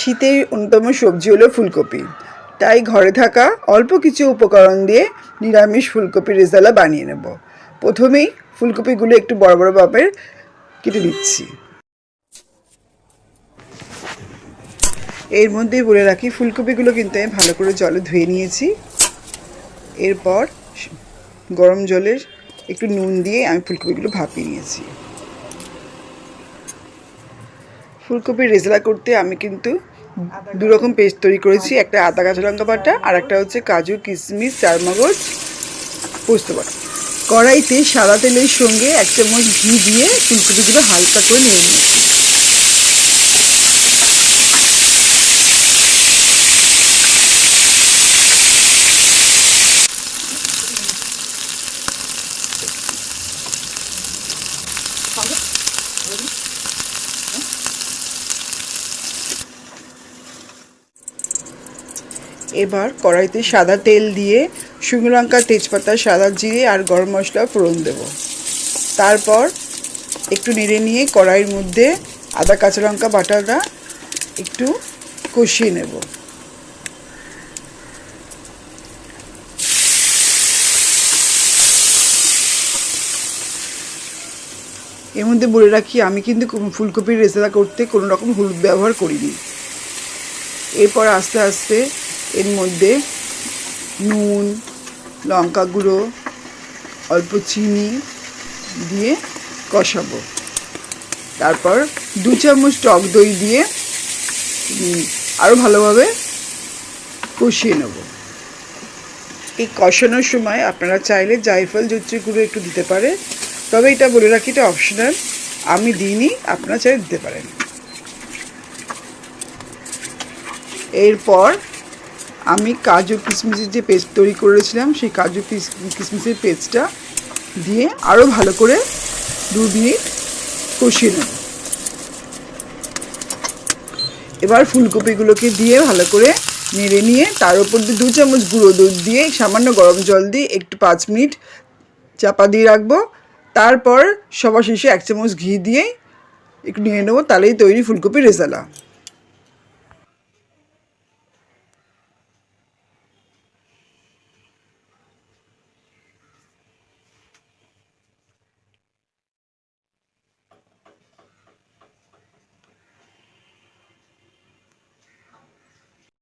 শীতের অন্যতম সবজি হলো ফুলকপি। তাই ঘরে থাকা অল্প কিছু উপকরণ দিয়ে নিরামিষ ফুলকপির রেজালা বানিয়ে নেব। প্রথমেই ফুলকপিগুলো একটু বড় বড় ভাবে কেটে নিচ্ছি। এর মধ্যেই বলে রাখি, ফুলকপিগুলো কিন্তু আমি ভালো করে জলে ধুয়ে নিয়েছি। এরপর গরম জলের একটু নুন দিয়ে আমি ফুলকপিগুলো ভাপিয়ে নিয়েছি। ফুলকপির রেজলা করতে আমি কিন্তু দু রকম পেস্ট তৈরি করেছি। একটা আদা কাঁচা লঙ্কা বাটা, আর একটা হচ্ছে কাজু কিশমিশ, চারমগজ, পোস্ত বাটা। কড়াইতে সাদা তেলের সঙ্গে এক চামচ ঘি দিয়ে ফুলকপিগুলো হালকা করে নেড়ে এবার কড়াইতে সাদা তেল দিয়ে শুকনো লঙ্কা, তেজপাতা, সাদা জিরে আর গরম মশলা ফোড়ন দেব। তারপর একটু নেড়ে নিয়ে কড়াইয়ের মধ্যে আদা, কাঁচা লঙ্কা, বাটাটা একটু কষিয়ে নেব। এর মধ্যে বলে রাখি, আমি কিন্তু ফুলকপির রেজালা করতে কোনো রকম হলুদ ব্যবহার করিনি। এরপর আস্তে আস্তে এর মধ্যে নুন, লঙ্কা গুঁড়ো, অল্প চিনি দিয়ে কষাবো। তারপর দু চামচ টক দই দিয়ে আরও ভালোভাবে কষিয়ে নেব। এই কষানোর সময় আপনারা চাইলে জায়ফল, জুত্রি গুঁড়ো একটু দিতে পারে তবে এটা বলে রাখি, এটা অপশনাল আমি দিইনি, আপনারা চাইলে দিতে পারেন। এরপর আমি কাজু কিশমিশের যে পেস্ট তৈরি করেছিলাম, সেই কাজু কিশমিশের পেস্টটা দিয়ে আরও ভালো করে দু মিনিট কষিয়ে নেব। এবার ফুলকপিগুলোকে দিয়ে ভালো করে নেড়ে নিয়ে তার উপর দিয়ে দু চামচ গুঁড়ো দুধ দিয়ে সামান্য গরম জল দিয়ে একটু পাঁচ মিনিট চাপা দিয়ে রাখব। তারপর সবার শেষে এক চামচ ঘি দিয়ে একটু নিয়ে নেব, তাহলেই তৈরি ফুলকপির রেজালা।